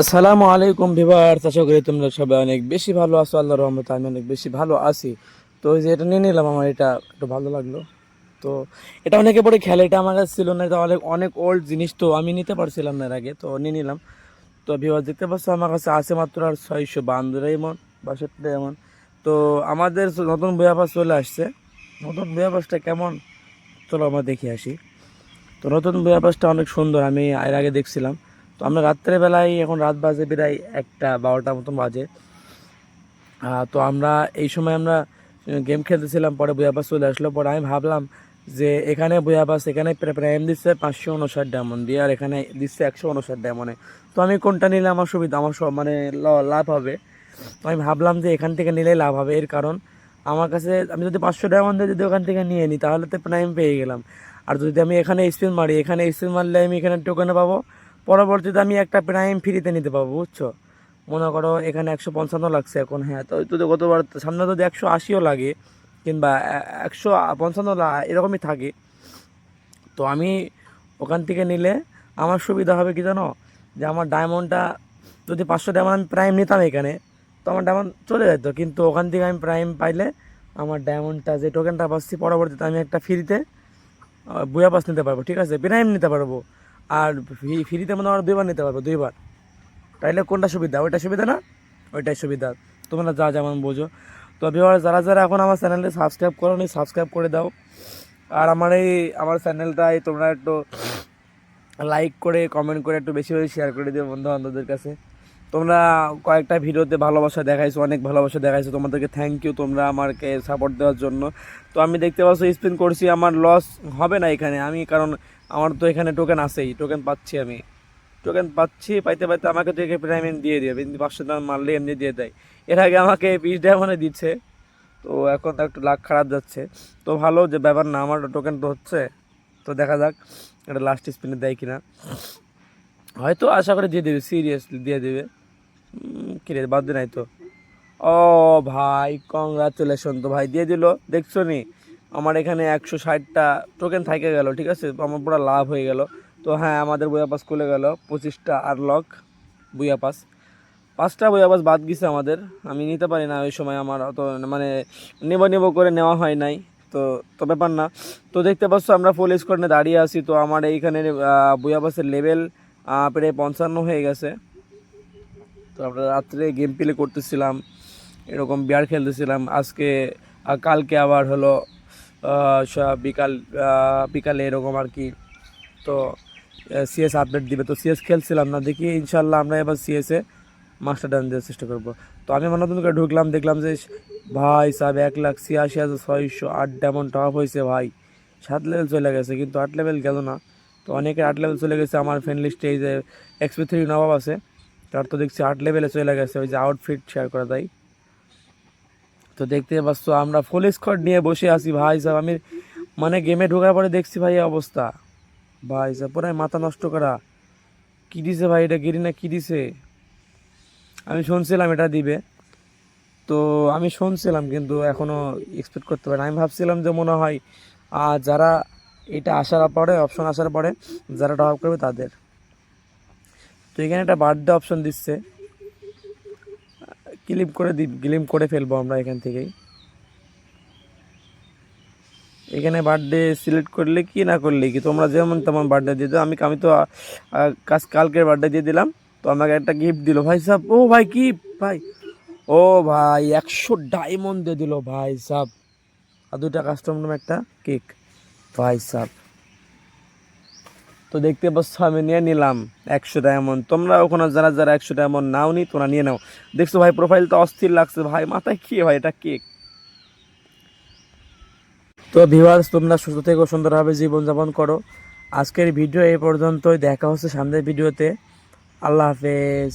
আসসালামু আলাইকুম ভিভার আশা করি তোমরা সবাই অনেক বেশি ভালো আছো আল্লাহ রহমতে আমি অনেক বেশি ভালো আছি। তো ওই যে এটা নিয়ে নিলাম, আমার এটা একটু ভালো লাগল। তো এটা অনেকে পরে খেলে, এটা আমার কাছে ছিল না, এটা অনেক অনেক ওল্ড জিনিস, তো আমি নিতে পারছিলাম না এর আগে, তো নিয়ে নিলাম। তো ভিভার দেখতে পাচ্ছ আমার কাছে আছে মাত্র আর ছয়শো বান্দর এমন বাষট্টি এমন। তো আমাদের নতুন বইয়াপাস চলে আসছে। নতুন বইয়াপাসটা কেমন? চলো আমরা দেখে আসি। তো নতুন বইয়াপাসটা অনেক সুন্দর, আমি এর আগে দেখছিলাম। তো আমরা রাত্রেবেলায় এখন রাত বাজে প্রায় একটা, বারোটার মতন বাজে। তো আমরা এই সময় আমরা গেম খেলতেছিলাম, পরে বুয়াবাস চলে আসলো। পরে আমি ভাবলাম যে এখানে বুয়াবাস এখানে প্রাইম দিচ্ছে পাঁচশো উনষাট ডায়মন্ড দিয়ে, আর এখানে দিচ্ছে একশো উনষাট ডায়মন্ডে তো আমি কোনটা নিলে আমার সুবিধা? আমার সব মানে লাভ হবে। তো আমি ভাবলাম যে এখান থেকে নিলেই লাভ হবে। এর কারণ, আমার কাছে, আমি যদি পাঁচশো ডায়মন্ড যদি ওখান থেকে নিয়ে নিই তাহলে তো প্রাইম পেয়ে গেলাম। আর যদি আমি এখানে স্পিন মারি, এখানে স্পিন মারলে আমি এখানে টোকেনে পাবো। পরবর্তীতে আমি একটা প্রাইম ফ্রিতে নিতে পারব, বুঝছ? মনে করো এখানে একশো পঞ্চান্ন লাগছে এখন হ্যাঁ তো তো গতবার সামনে যদি একশো আশিও লাগে কিংবা একশো পঞ্চান্ন এরকমই থাকে, তো আমি ওখান থেকে নিলে আমার সুবিধা হবে কি জানো? যে আমার ডায়মন্ডটা যদি পাঁচশো ডায়মন্ড আমি প্রাইম নিতাম এখানে, তো আমার ডায়মন্ড চলে যেত, কিন্তু ওখান থেকে আমি প্রাইম পাইলে আমার ডায়মন্ডটা যে টোকেনটা পাচ্ছি, পরবর্তীতে আমি একটা ফ্রিতে বুয়া পাস নিতে পারব, ঠিক আছে? প্রাইম নিতে পারব। আর ফ্রিতে মনে হয় দুইবার নিতে পারব, দুইবার। তাইলে কোনটা সুবিধা? ওইটা সুবিধা না? ওইটাই সুবিধা। তোমরা যা যেমন বোঝো। তো বিবার যারা যারা এখন আমার চ্যানেলটি সাবস্ক্রাইব করো নি সাবস্ক্রাইব করে দাও। আর আমার এই, আমার চ্যানেলটাই তোমরা একটু লাইক করে কমেন্ট করে একটু বেশি বেশি শেয়ার করে দিও বন্ধু বান্ধবদের কাছে। তোমরা কয়েকটা ভিডিওতে ভালোবাসা দেখাইছো, অনেক ভালোবাসা দেখাইছো। তোমাদেরকে থ্যাংক ইউ তোমরা আমাকে সাপোর্ট দেওয়ার জন্য। তো আমি দেখতে পাচ্ছ স্পিন করছি। আমার লস হবে না এখানে। আমি কারণ আমার তো এখানে টোকেন আছেই টোকেন পাচ্ছি আমি। টোকেন পাচ্ছি পাইতে পাইতে আমাকে তো এখানে পেমেন্ট দিয়ে দিয়ে কিন্তু পাঁচশো টাকা মারলে এমনি দিয়ে দেয়। এর আগে আমাকে বিশ ডায়মন্ডে দিচ্ছে তো এখন তো একটু লাখ খারাপ যাচ্ছে। তো ভালো যে ব্যাপার না আমার টোকেন তো হচ্ছে তো দেখা যাক এটা লাস্ট স্পিনে দেয় কিনা। হয়তো আশা করে দিয়ে দেবে সিরিয়াসলি দিয়ে দেবে। উম, কি বাদ দে নাই তো। ও ভাই কংগ্রাচুলেশন তো ভাই দিয়ে দিল দেখছ নি? আমার এখানে একশো ষাটটা টোকেন থাকে গেল, ঠিক আছে? আমার পুরো লাভ হয়ে গেল। তো হ্যাঁ আমাদের বইয়া পাস খুলে গেল, পঁচিশটা আনলক বইয়া পাস পাঁচটা বইয়া পাস বাদ গেছে আমাদের। আমি নিতে পারি না ওই সময় আমার অত মানে নেব নেব করে নেওয়া হয় নাই। তো তো ব্যাপার না। তো দেখতে পাচ্ছ আমরা ফুল স্কোয়াডে দাঁড়িয়ে আছি। তো আমার এইখানে বইয়া পাসের লেভেল প্রায় পঞ্চান্ন হয়ে গেছে। তো আমরা রাত্রে গেম প্লে করতেছিলাম, এরকম বিয়ার খেলতেছিলাম। আজকে কালকে আবার হলো বিকাল বিকালে এরকম আর কি। তো সিএস আপডেট দিবে। তো সিএস খেলছিলাম না, দেখি ইনশাল্লাহ আমরা এবার সিএসে মাস্টার ডান দেওয়ার চেষ্টা করব। তো আমি আমার নতুন ঢুকলাম, দেখলাম যে ভাই সাহেব এক লাখ ছিয়াশি হাজার ছয়শো আট ডেমন টপ হয়েছে ভাই। সাত লেভেল চলে গেছে, কিন্তু আট লেভেল গেল না। তো অনেকের আট লেভেল চলে গেছে, আমার ফ্রেন্ড লিস্টে এই যে এক্সপি থ্রি নবাব আছে, তার তো দেখছি আট লেভেলে চলে গেছে, ওই যে আউটফিট শেয়ার করা যায় তো দেখতে পাচ্ছ আমরা ফুল স্কোয়াড নিয়ে বসে আছি। ভাই সাহেব আমি মানে গেমে ঢোকার পরে দেখছি ভাই অবস্থা। ভাই সাহেব পুরাই মাথা নষ্ট করা। কী দিছে ভাই এটা? গিরি না কী দিছে? আমি শুনছিলাম এটা দিবে। তো আমি শুনছিলাম কিন্তু এখনও এক্সপেক্ট করতে পারি। আমি ভাবছিলাম যে মনে হয় আহ, যারা এটা আসার পরে অপশন আসার পরে যারা ড্রপ করবে তাদের। তো এখানে একটা বার্থডে অপশন দিচ্ছে। ক্লিপ করে দি ক্লিম করে ফেলব আমরা এখান থেকেই। এখানে বার্থডে সিলেক্ট করলে কি না করলে কি? তোমরা যেমন তেমন বার্থডে দিয়ে দাও। আমি আমি তো কাজ, কালকের বার্থডে দিয়ে দিলাম। তো আমাকে একটা গিফট দিল। ভাই সাহেব ও ভাই কি? ভাই, ও ভাই, একশো ডায়মন্ড দিয়ে দিল। ভাই সাহ আর দুটা কাস্টমার একটা কেক ভাই সাহ তো দেখতে পাচ্ছ, আমি নিয়ে নিলাম একশো ডায়মন্ড তোমরা ওখানে যারা যারা একশো ডায়মন্ড নাও নি তোমরা নিয়ে নাও। দেখছ ভাই প্রোফাইল তো অস্থির লাগছে ভাই, মাথায় কি ভাই এটা কেক তো ভিভার্স তোমরা সুস্থ থেকে, সুন্দরভাবে জীবনযাপন করো। আজকের ভিডিও এই পর্যন্তই, দেখা হচ্ছে সামনের ভিডিওতে আল্লাহ হাফেজ।